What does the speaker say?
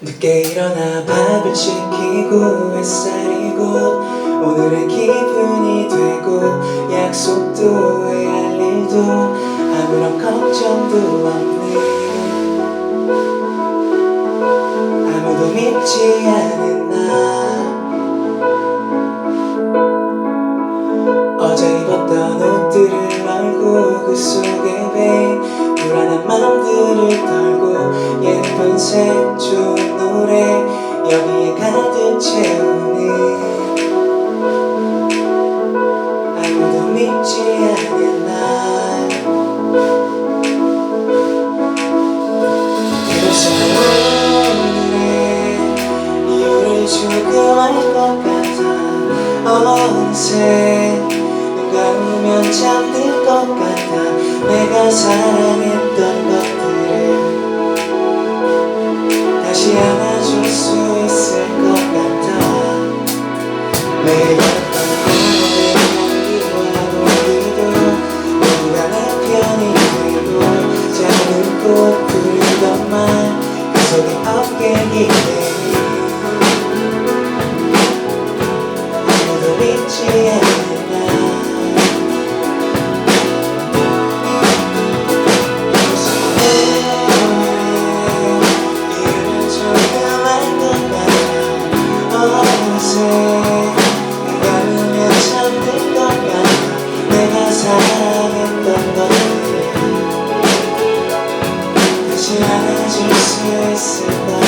늦게 일어나 밥을 시키고 햇살이 곧 오늘의 기분이 되고 약속도 해야 할 일도 아무런 걱정도 없네. 아무도 믿지 않은 나. 어제 입었던 옷들을 널고 그 속에 베인 불안한 마음들을 털고 예쁜 색좋 어느새 눈 감으면 잠들 것 같아. 내가 사랑했던 것 사랑했던 것들 다시 안아줄 수 있을 것 같아